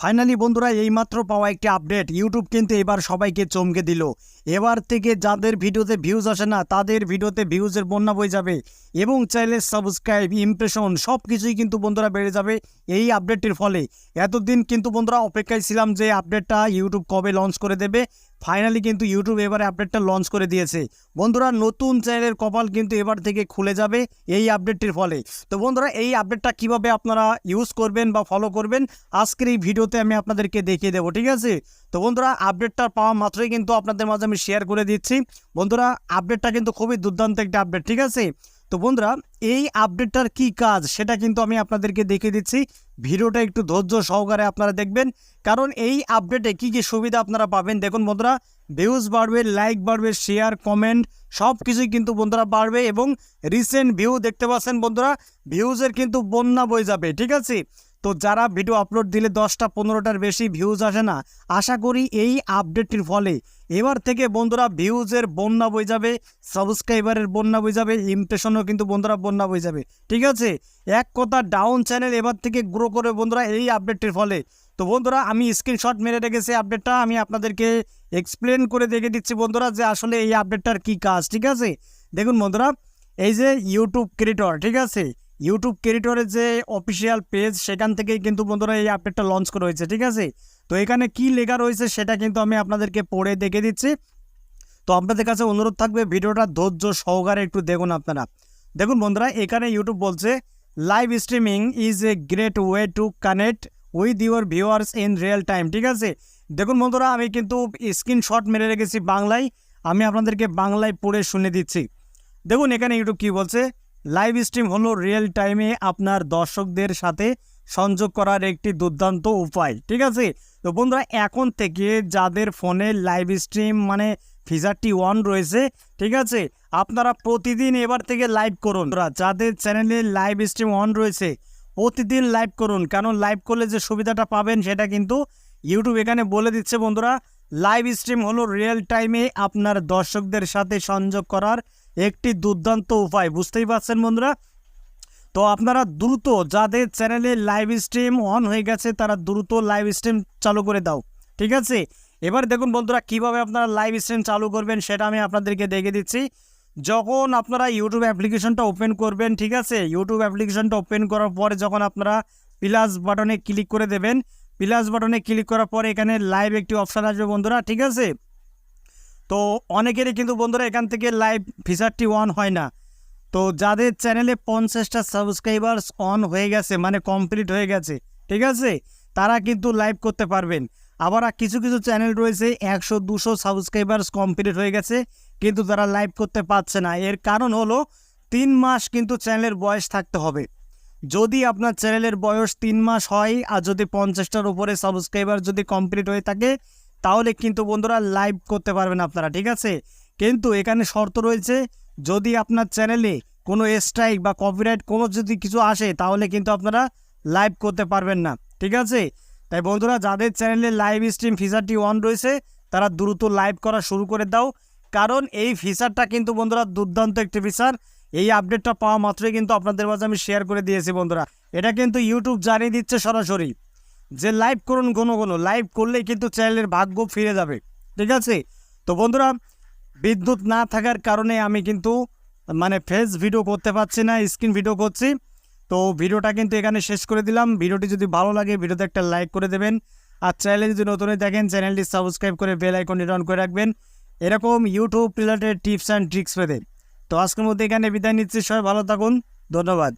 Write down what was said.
Finally বন্ধুরা, এইমাত্র পাওয়া একটি আপডেট ইউটিউব কিন্তু এবার সবাইকে চমকে দিল। এবার থেকে যাদের ভিডিওতে ভিউজ আসে না, তাদের ভিডিওতে ভিউজের বন্যা বয়ে যাবে এবং চ্যানেলের সাবস্ক্রাইব ইমপ্রেশন সব কিছুই কিন্তু বন্ধুরা বেড়ে যাবে। এই আপডেটটির ফলে। এতদিন কিন্তু বন্ধুরা অপেক্ষায় ছিলাম যে আপডেটটা ইউটিউব কবে লঞ্চ করে দেবে। ফাইনালি কিন্তু ইউটিউব এবারে আপডেটটা লঞ্চ করে দিয়েছে। বন্ধুরা, নতুন চ্যানেলের কপাল কিন্তু এবার থেকে খুলে যাবে এই আপডেটটির ফলে। তো বন্ধুরা, এই আপডেটটা কীভাবে আপনারা ইউজ করবেন বা ফলো করবেন, আজকের এই ভিডিওতে আমি আপনাদেরকে দেখিয়ে দেবো, ঠিক আছে? তো বন্ধুরা আপডেটটা পাওয়া মাত্রই কিন্তু আপনাদের মাঝে আমি শেয়ার করে দিচ্ছি। বন্ধুরা আপডেটটা কিন্তু খুবই দুর্দান্ত একটা আপডেট ঠিক আছে? তো বন্ধুরা, এই আপডেটটার কি কাজ সেটা কিন্তু আমি আপনাদেরকে দেখে দিচ্ছি। ভিডিওটা একটু ধৈর্য সহকারে আপনারা দেখবেন। কারণ এই আপডেটে কি কি সুবিধা আপনারা পাবেন? দেখুন বন্ধুরা ভিউজ বাড়বে লাইক বাড়বে শেয়ার কমেন্ট সব কিছুই কিন্তু বন্ধুরা বাড়বে এবং রিসেন্ট ভিউ দেখতে পাচ্ছেন বন্ধুরা ভিউজের কিন্তু বন্যা বয়ে যাবে, ঠিক আছে? তো যারা ভিডিও আপলোড দিলে দশটা, পনেরোটার বেশি ভিউজ আসে না, আশা করি এই আপডেটটির ফলে। এবার থেকে বন্ধুরা ভিউজের বন্যা বয়ে যাবে সাবস্ক্রাইবারের বন্যা বয়ে যাবে ইমপ্রেশনও কিন্তু বন্ধুরা বন্যা বয়ে যাবে। ঠিক আছে? এক কথা ডাউন চ্যানেল এবার থেকে গ্রো করে বন্ধুরা এই আপডেটটির ফলে। তো বন্ধুরা, আমি স্ক্রিনশট মেরে রেখেছি আপডেটটা আমি আপনাদেরকে এক্সপ্লেন করে দেখে দিচ্ছি বন্ধুরা যে আসলে এই আপডেটটার কি কাজ, ঠিক আছে? দেখুন বন্ধুরা, এই যে ইউটিউব ক্রিয়েটর ঠিক আছে? ইউটিউব ক্রিয়েটরের যে অফিসিয়াল পেজ সেখান থেকেই কিন্তু বন্ধুরা এই আপডেটটা লঞ্চ করা হয়েছে, ঠিক আছে? তো এখানে কি লেখা রয়েছে সেটা কিন্তু আমি আপনাদেরকে পড়ে দেখে দিচ্ছি। তো আপনাদের কাছে অনুরোধ থাকবে, ভিডিওটা ধৈর্য সহকারে একটু দেখুন আপনারা। দেখুন বন্ধুরা, এখানে ইউটিউব বলছে live streaming is a great way to connect with your viewers in real time ঠিক আছে? দেখুন বন্ধুরা, আমি কিন্তু স্ক্রিনশট মেরে রেখেছি বাংলায়। আমি আপনাদেরকে বাংলায় পড়ে শুনে দিচ্ছি। দেখুন এখানে ইউটিউব কি বলছে লাইভ স্ট্রিম হলো রিয়েল টাইমে আপনার দর্শকদের সাথে সংযোগ করার একটি দুর্দান্ত উপায়, ঠিক আছে? তো বন্ধুরা, এখন থেকে যাদের ফোনে লাইভ স্ট্রিম মানে ফিচারটি অন রয়েছে, ঠিক আছে? আপনারা প্রতিদিন এবার থেকে লাইভ করুন। যাদের চ্যানেলে লাইভ স্ট্রিম অন রয়েছে, প্রতিদিন লাইভ করুন। কারণ লাইভ করলে যে সুবিধাটা পাবেন সেটা কিন্তু ইউটিউব এখানে বলে দিচ্ছে বন্ধুরা। লাইভ স্ট্রিম হলো রিয়েল টাইমে আপনার দর্শকদের সাথে সংযোগ করার একটি দুর্দান্ত উপায়, বুঝতেই পারছেন বন্ধুরা? তো আপনারা দ্রুত, যাদের চ্যানেলে লাইভ স্ট্রিম অন হয়ে গেছে, তারা দ্রুত লাইভ স্ট্রিম চালু করে দাও, ঠিক আছে? এবার দেখুন বন্ধুরা, কীভাবে আপনারা লাইভ স্ট্রিম চালু করবেন সেটা আমি আপনাদেরকে দেখে দিচ্ছি। যখন আপনারা ইউটিউব অ্যাপ্লিকেশনটা ওপেন করবেন, ঠিক আছে? ইউটিউব অ্যাপ্লিকেশনটা ওপেন করার পরে যখন আপনারা প্লাস বাটনে ক্লিক করে দেবেন প্লাস বাটনে ক্লিক করার পরে এখানে লাইভ একটি অপশান আসবে বন্ধুরা, ঠিক আছে? তো অনেকেরই কিন্তু বন্ধুরা এখান থেকে লাইভ ফিচারটি অন হয় না। তো যাদের চ্যানেলে পঞ্চাশটা সাবস্ক্রাইবার্স অন হয়ে গেছে মানে কমপ্লিট হয়ে গেছে, ঠিক আছে? তারা কিন্তু লাইভ করতে পারবেন। আবার কিছু কিছু চ্যানেল রয়েছে, একশো, দুশো সাবস্ক্রাইবার্স কমপ্লিট হয়ে গেছে, কিন্তু তারা লাইভ করতে পারছে না। এর কারণ হলো, তিন মাস কিন্তু চ্যানেলের বয়স থাকতে হবে। যদি আপনার চ্যানেলের বয়স তিন মাস হয় আর যদি পঞ্চাশটার উপরে সাবস্ক্রাইবার যদি কমপ্লিট হয়ে থাকে, তাহলে কিন্তু বন্ধুরা লাইভ করতে পারবেন আপনারা, ঠিক আছে? কিন্তু এখানে শর্ত রয়েছে, যদি আপনার চ্যানেলে কোনো স্ট্রাইক বা কপিরাইট কোনো যদি কিছু আসে, তাহলে কিন্তু আপনারা লাইভ করতে পারবেন না, ঠিক আছে? তাই বন্ধুরা, যাদের চ্যানেলে লাইভ স্ট্রিম ফিচারটি অন রয়েছে, তারা দ্রুত লাইভ করা শুরু করে দাও। কারণ এই ফিচারটা কিন্তু বন্ধুরা দুর্দান্ত একটি ফিচার এই আপডেটটা পাওয়া মাত্রই কিন্তু আপনাদের মাঝে আমি শেয়ার করে দিয়েছি বন্ধুরা। এটা কিন্তু ইউটিউব জানিয়ে দিচ্ছে সরাসরি যে লাইভ করুন কোনো কোনো লাইভ করলেই কিন্তু চ্যানেলের ভাগ্য ফিরে যাবে, ঠিক আছে? তো বন্ধুরা, বিদ্যুৎ না থাকার কারণে আমি কিন্তু মানে ফেস ভিডিও করতে পারছি না স্ক্রিন ভিডিও করছি। তো ভিডিওটা কিন্তু এখানে শেষ করে দিলাম। ভিডিওটি যদি ভালো লাগে, ভিডিওতে একটা লাইক করে দেবেন। আর চ্যানেলে যদি নতুন দেখেন চ্যানেলটি সাবস্ক্রাইব করে বেল আইকন অন করে রাখবেন। এরকম YouTube related tips and tricks পেতে। তো আজকের মধ্যে এখানে বিদায় নিচ্ছি। সবাই ভালো থাকুন। ধন্যবাদ।